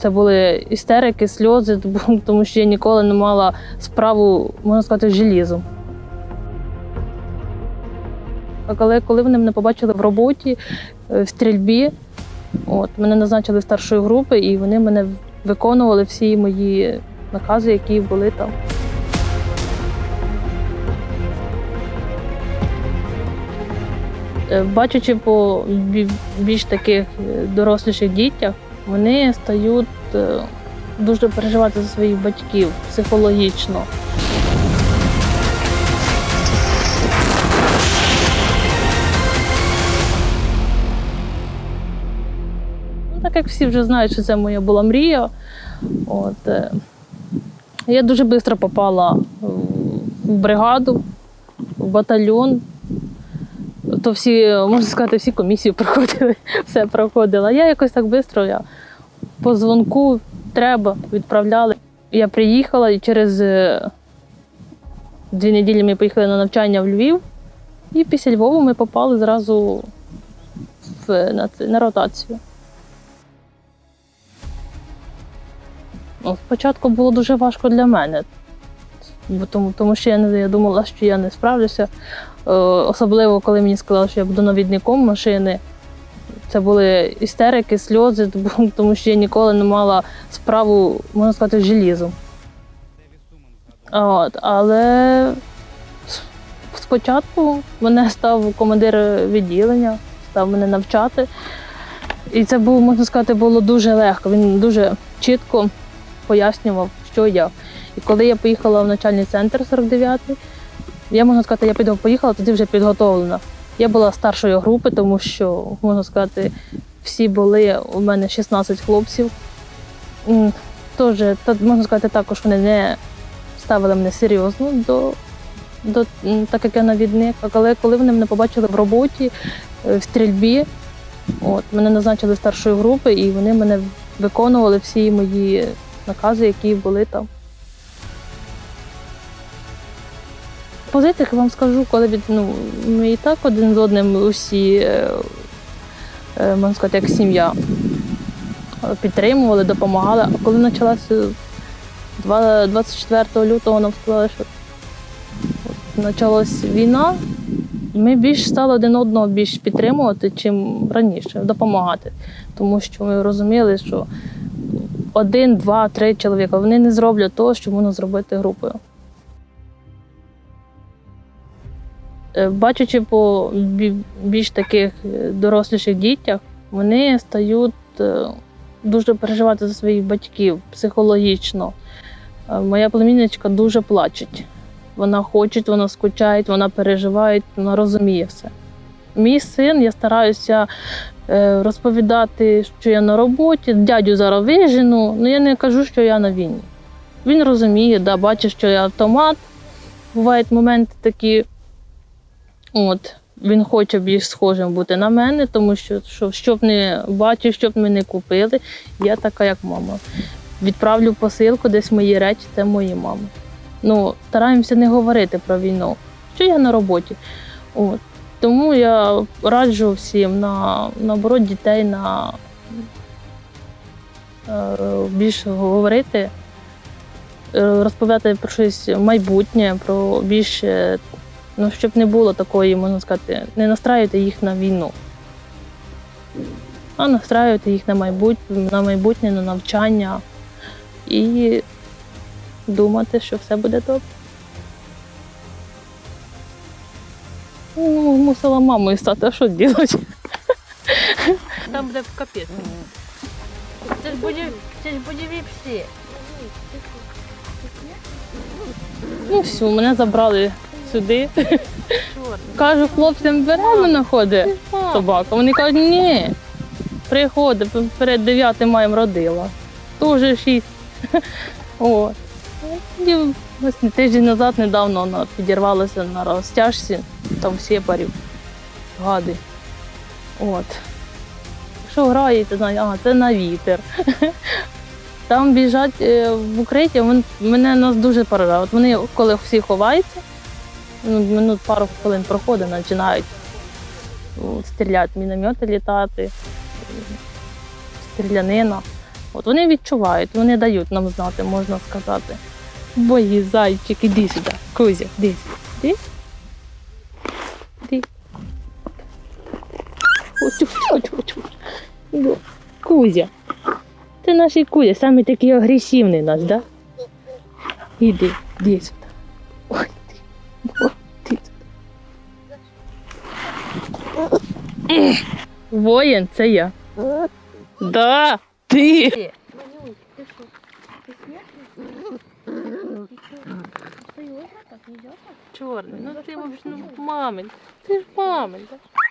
Це були істерики, сльози, тому що я ніколи не мала справу, можна сказати, з желізом. А коли, коли вони мене побачили в роботі, е, в стрільбі, от, мене назначили старшої групи, і вони мене виконували всі мої накази, які були там. Е, Бачачи по більш таких е, доросліших дітях, вони стають е, дуже переживати за своїх батьків психологічно. Ну, так як всі вже знають, що це моя була мрія. От, е, я дуже швидко попала в бригаду, в батальйон. То всі, можна сказати, всі комісії проходили, все проходила. Я якось так швидко, по дзвонку треба, відправляли. Я приїхала і через е, дві неділі ми поїхали на навчання в Львів, і після Львова ми попали зразу в, на, на ротацію. Ну, Спочатку було дуже важко для мене, тому, тому що я, не, я думала, що я не справлюся. Е, Особливо, коли мені сказали, що я буду навідником машини. Це були істерики, сльози, тому що я ніколи не мала справу, можна сказати, з желізом. От, але спочатку мене став командир відділення, став мене навчати. І це було, можна сказати, було дуже легко. Він дуже чітко пояснював, що я. І коли я поїхала в начальний центр 49-й, я можна сказати, я поїхала тоді вже підготовлена. Я була старшої групи, тому що, можна сказати, всі були у мене 16 хлопців. Тож, можна сказати, також вони не ставили мене серйозно до, до так як я навідник. А коли, вони мене побачили в роботі, е, в стрільбі, от, мене назначили старшої групи, і вони мене виконували всі мої накази, які були там. Позитив вам скажу, коли від, ну, ми і так один з одним усі, е, е, можна сказати, як сім'я підтримували, допомагали. А коли почалася 24 лютого, нам сказали, що почалась війна, ми більш стали один одного більш підтримувати, чим раніше, допомагати. Тому що ми розуміли, що один, два, три чоловіка вони не зроблять того, що можна зробити групою. Е, Бачачи по більш таких е, доросліших дітях, вони стають е, дуже переживати за своїх батьків психологічно. Моя племінничка дуже плаче. Вона хоче, вона скучає, вона переживає, вона розуміє все. Мій син, я стараюся розповідати, що я на роботі, дядю зараз вижену, але я не кажу, що я на війні. Він розуміє, да, бачить, що я автомат. Бувають моменти такі. От, він хоче більш схожим бути на мене, тому що, що щоб не бачив, щоб ми не купили, я така, як мама. Відправлю посилку, десь мої речі, це мої мами. Ну, стараємося не говорити про війну, що я на роботі. От. Тому я раджу всім на наоборот дітей на е, більше говорити, е, розповідати про щось майбутнє, про більше Ну, щоб не було такої, можна сказати, не настраювати їх на війну, а настраювати їх на майбутнє, на майбутнє, на навчання і думати, що все буде добре. Ну, мусила мамою стати, а що робити? Там буде капець. Це ж буде, це ж буде всі. Ну все, мене забрали сюди. Кажу, хлопцям беременна ходить собака. Вони кажуть, ні. Приходить, перед 9 маєм родила. Тоже шість. От. І ось тиждень назад недавно вона підірвалася на розтяжці, там всі парів. Гади. От. Що граєте, ага, це на вітер. Там біжать е, в укриття, мене нас дуже поражає. От вони, коли всі ховаються, ну, минут пару хвилин проходить, починають стріляти, міномети літати, стрілянина. От вони відчувають, вони дають нам знати, можна сказати. Бої, зайчик, іди сюди. Кузя, іди. Іди. Кузя. Ти наш Кузя, самий такий агресивний наш, да? Іди, іди сюди. Ой, Воїн, це я. Да, ти. Манюнь, ты что? Ты смертный? Ты что? так нельзя так? Чорний, ну ти взагалі, ну мамин. Ти ж мамин. да?